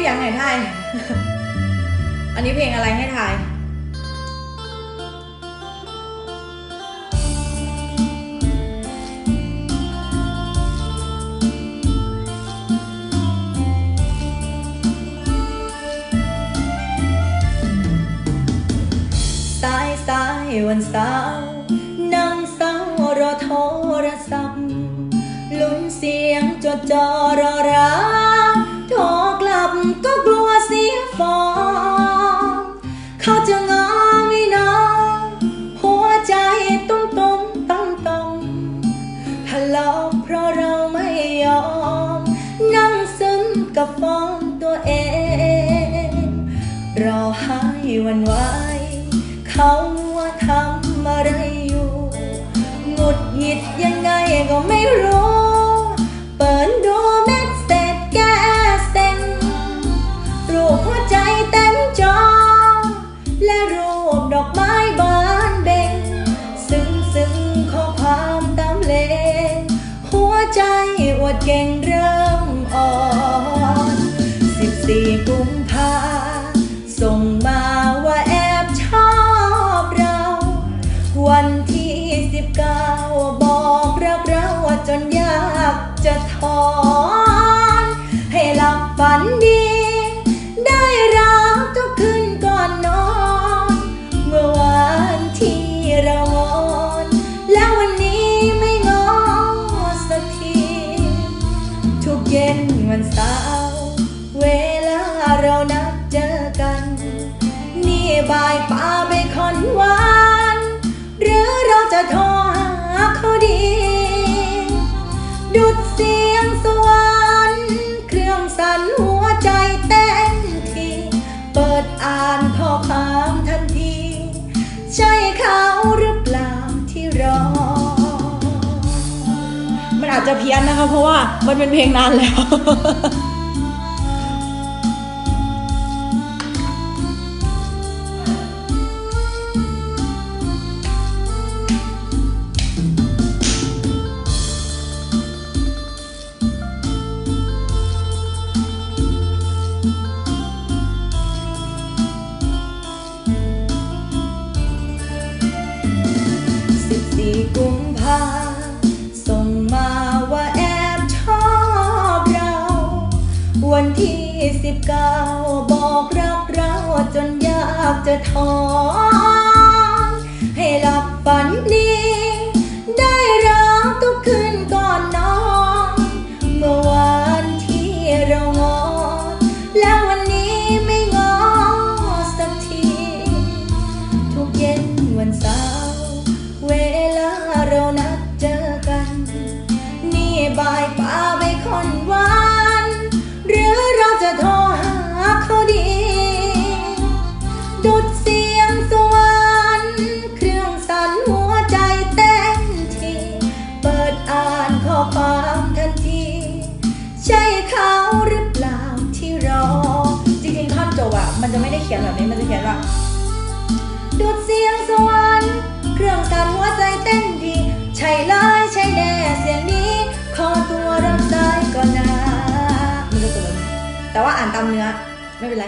งอยางไหนทาย อันนี้เพลงอะไรให้ทาย สายสายวันเสาร์นั่งเศร้ารอโทรศัพท์ลุ้นเสียงจดจอรอรับ รอให้วันไหวเขาว่าทำอะไรอยู่หงุดหงิดยัง สาเวลาเรานัดเจอกัน นี่บายป้าไปคอนหวา อาจจะเพี้ยนนะคะ เพราะว่ามันเป็นเพลงนานแล้ว วันที่สิบเก้าบอกรักเราจนยากจะถอ นแบบนี้มันจะเขียนว่าดูดเสียงสวรรค์เครื่องการหัวใจเต้นดี ใช่เลยใช่แน่เสียงนี้ขอตัวรับได้ก่อนนะมันจะตัวแต่ว่าอ่านตามเนื้อ ไม่เป็นไร